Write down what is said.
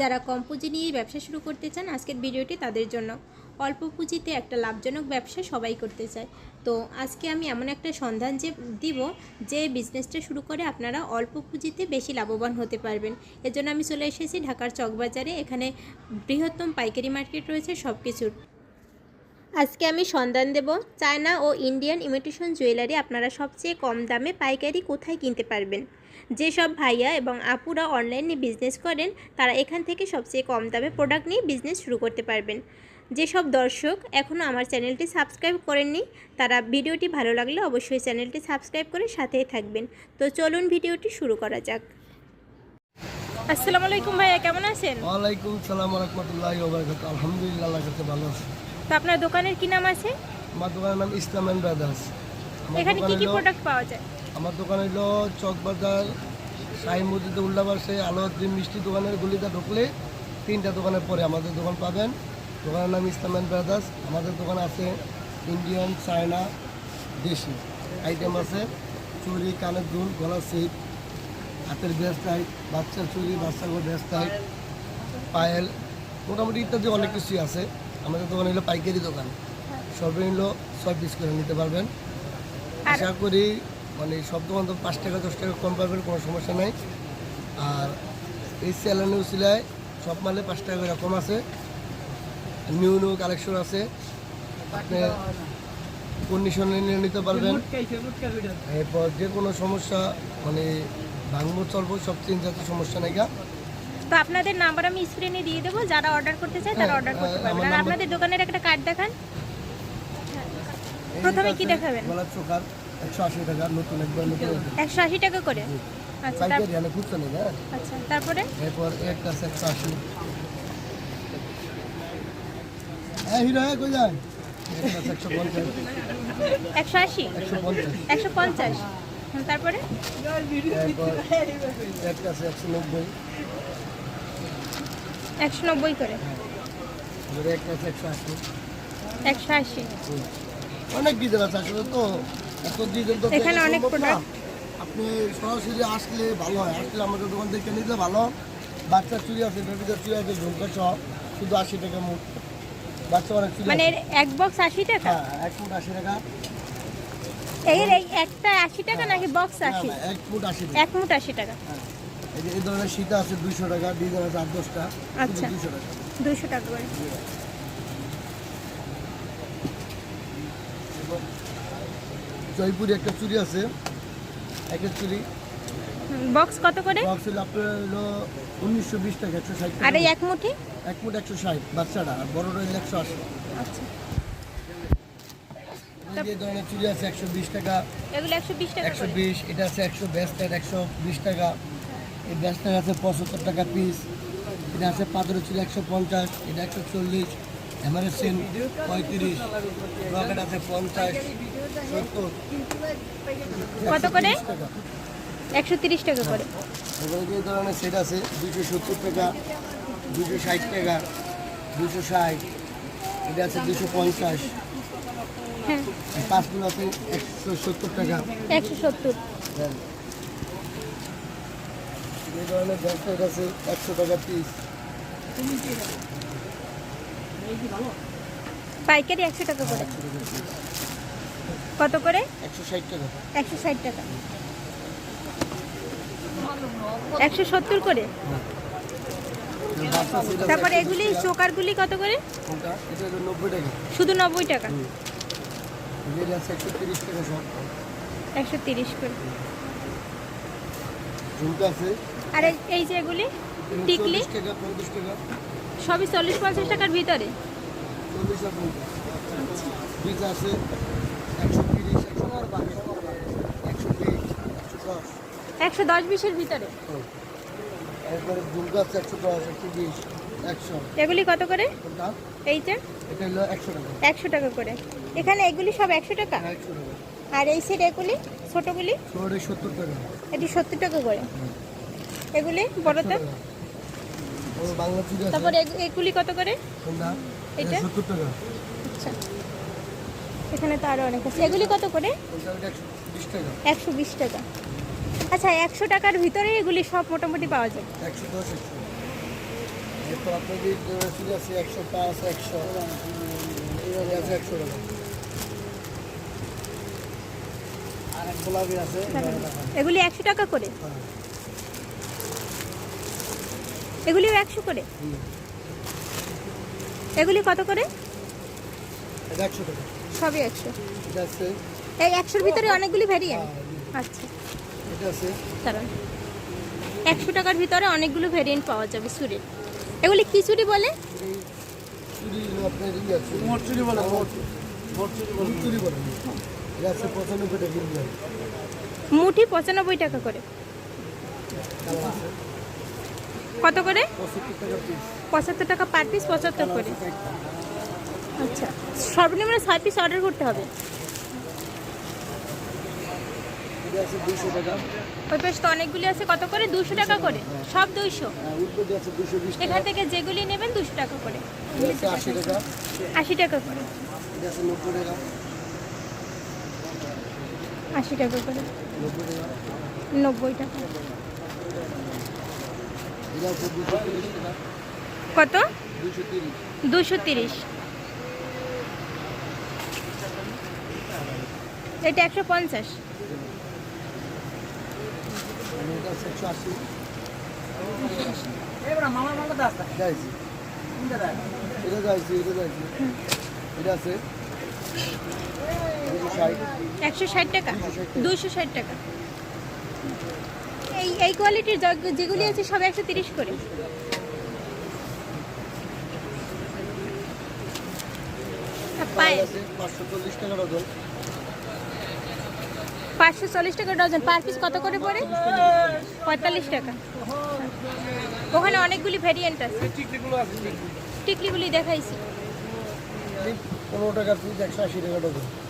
যারা কম পুঁজি নিয়ে ব্যবসা শুরু করতে চান আজকের ভিডিওটি তাদের জন্য। অল্প পুঁজিতে একটা লাভজনক ব্যবসা সবাই করতে চায়। তো আজকে আমি এমন একটা সন্ধান যে দিব যে বিজনেসটা শুরু করে আপনারা অল্প পুঁজিতে বেশি লাভবান হতে পারবেন। এজন্য জন্য আমি চলে এসেছি ঢাকার চকবাজারে। এখানে বৃহত্তম পাইকারি মার্কেট রয়েছে সব কিছুর আজকে আমি সন্ধান দেব। চায়না ও ইন্ডিয়ান ইমিটেশন জুয়েলারি আপনারা সবচেয়ে কম দামে পাইকারি কোথায় কিনতে পারবেন? যেসব ভাইয়া এবং আপুরা অনলাইনে বিজনেস করেন, তারা এখান থেকে সবচেয়ে কম দামে প্রোডাক্ট নিয়ে বিজনেস শুরু করতে পারবেন। যেসব দর্শক এখনও আমার চ্যানেলটি সাবস্ক্রাইব করেননি, তারা ভিডিওটি ভালো লাগলে অবশ্যই চ্যানেলটি সাবস্ক্রাইব করে সাথেই থাকবেন। তো চলুন ভিডিওটি শুরু করা যাক। আসসালামু আলাইকুম ভাইয়া, কেমন আছেন? ওয়ালাইকুম সালাম রহমতুল্লাহ আলহামদুলিল্লাহ ভালো আছে। তো আপনার দোকানের কি নাম আছে? আমার দোকানের নাম ইসলাম অ্যান্ড ব্রাদার্স। এখানে কি কি প্রোডাক্ট পাওয়া যায়? আমার দোকান হলো চকবাজার শাহী মসজিদে উল্লাবাসে আলোদ্দিন মিষ্টি দোকানের গুলিতে ঢুকলে তিনটা দোকানের পরে আমাদের দোকান পাবেন। দোকানের নাম ইসলাম অ্যান্ড ব্রাদার্স। আমাদের দোকান আছে ইন্ডিয়ান চায়না দেশি আইটেম আছে। চুরি কানের দুল গলার সিট হাতের ব্যাস টাইট বাচ্চার চুরি বাচ্চার ব্যাস টাইট পায়েল মোটামুটি ইত্যাদি অনেক কিছুই আছে। আমাদের দোকান হলো পাইকারি দোকান। সর্বনিম্ন ছয় পিস করে নিতে পারবেন। আশা করি মানে সব দোকান তো পাঁচ টাকা দশ টাকা কম পাবেন কোনো সমস্যা নাই। আর এই স্যালানি উচিলায় সব মালে পাঁচ টাকা করে কম আছে। নিউ নিউ কালেকশন আছে। আপনি কন্ডিশনে নিয়ে নিতে পারবেন। এরপর যে কোনো সমস্যা মানে ভাঙবো চলবো সব জাতীয় সমস্যা নাই গা। তো আপনাদের নাম্বার আমি স্ক্রিনে দিয়ে দেবো। যারা অর্ডার করতে চায় তারা অর্ডার করতে পারবেন। আর আপনাদের দোকানের একটা কার্ড দেখান। প্রথমে কি দেখাবেন? টাকা করে? আচ্ছা, আচ্ছা তারপরে আচ্ছা তারপরে? তারপরে? একশো নব্বই করে। একশো আশি। অনেক ডিজাইন আছে আসলে তো এত ডিজাইন তো এখানে অনেক product। আপনি সরাসরি আসলে ভালো হয়। আসলে আমাদের দোকান থেকে নিতে ভালো। বাচ্চার চুরি আছে বেবিদের চুরি আছে ঝুমকা সহ। শুধু আশি টাকা মুখ বাচ্চা অনেক চুরি মানে এক বক্স আশি টাকা? হ্যাঁ এক ফুট আশি টাকা। এর এই একটা আশি টাকা নাকি বক্স আশি? এক ফুট আশি এক মুঠ আশি টাকা। এই যে এই ধরনের শীতা আছে দুইশো টাকা ডিজাইন আছে আট দশটা। আচ্ছা। দুইশো টাকা। দুশো টাকা করে। জয়পুরি একটা চুরি আছে। একের চুরি। বক্স কত করে? বক্স হলো আপনার হলো উনিশশো বিশ টাকা একশো ষাট আর এই এক মুঠি? এক ফুট একশো ষাট বাচ্চাটা। আর বড়টা হলো একশো আশি। আচ্ছা। এই যে ধরনের চুরি আছে একশো বিশ টাকা। এগুলো একশো বিশ টাকা একশো বিশ এটা আছে একশো ব্যাস্টার একশো বিশ টাকা। এই ব্যাস্টার আছে পঁচাত্তর টাকা পিস এটা আছে পাথরের ছিল একশো পঞ্চাশ এটা একশো চল্লিশ এমারেসেন পঁয়ত্রিশ রকেট আছে পঞ্চাশ সত্তর কত করে? 130 টাকা। একশো তিরিশ টাকা করে। এবারে যে ধরনের সেট আছে দুশো সত্তর টাকা দুশো ষাট টাকা দুশো ষাট এটা আছে দুশো পঞ্চাশ। হ্যাঁ। পাঁচগুলো আছে একশো সত্তর টাকা। একশো সত্তর। হ্যাঁ। এই ধরনের ব্যাগটার আছে একশো টাকা পিস পাইকারি একশো টাকা করে। কত করে? একশো ষাট টাকা। একশো ষাট টাকা। একশো সত্তর করে? তারপরে এগুলি। চোকারগুলি কত করে? শুধু নব্বই টাকা? এটা একশো তিরিশ একশো তিরিশ করে। ঝুমকা আছে। আর এই- যে এগুলি টিকলি 40 টাকা পঞ্চাশ টাকা। সবই চল্লিশ পঞ্চাশ টাকার ভিতরে। আছে একশো দশ। বিশের ভিতরে। এগুলি কত করে? এইটা একশো টাকা। করে। এখানে এগুলি সব একশো টাকা? হ্যাঁ, আর এই সেট এগুলি ছোটোগুলি? সত্তর টাকা। এটি সত্তর টাকা করে। এগুলি চুরি তারপর এগুলি কত করে? এটা? আচ্ছা। এখানে তো আরও অনেক আছে। এগুলি কত করে? একশো বিশ টাকা। আচ্ছা একশো টাকার ভিতরে এগুলি সব মোটামুটি পাওয়া যায়? একশো দশ একশো। পাঁচ একশো। একশো টাকা। এগুলি একশো টাকা করে? এগুলিও একশো করে? এগুলি কত করে? সবই একশো। এই একশোর ভিতরে অনেকগুলি ভ্যারিয়েন্ট আচ্ছা। দাঁড়ান। একশো টাকার ভিতরে অনেকগুলো ভ্যারিয়েন্ট পাওয়া যাবে চুরির এগুলি কি চুরি বলে? এই চুরি বলে মোট। মোট চুরি বলে। চুরি বলে। এটা আছে পঁচানব্বই টাকা ইন্ডিয়ান। মুঠি পঁচানব্বই টাকা করে। কত করে? পঁচাত্তর টাকা পার পিস পঁচাত্তর করে। আচ্ছা সর্বনিম্ন ছয় পিস অর্ডার করতে হবে। ওই পাশে তো অনেকগুলি আছে কত করে? দুশো টাকা করে। সব দুইশো? হ্যাঁ এখান থেকে যেগুলি নেবেন দুশো টাকা করে। আশি টাকা। করে। আশি টাকা করে। নব্বই টাকা নব্বই টাকা এটা আছে দুশো তিরিশ টাকা কত? দুশো তিরিশ। এটা একশো পঞ্চাশ। একশো ষাট টাকা। দুশো ষাট টাকা। এই কোয়ালিটির যগ- যেগুলি আছে সব একশো তিরিশ করে। পাঁচশো চল্লিশ টাকা ডজন। পার পিস কত করে পড়ে? পঁয়তাল্লিশ টাকা। ওখানে অনেকগুলি ভ্যারিয়েন্ট আছে। টিকলিগুলি দেখাইছি। পনেরো টাকা পিস একশো আশি টাকা ডজন।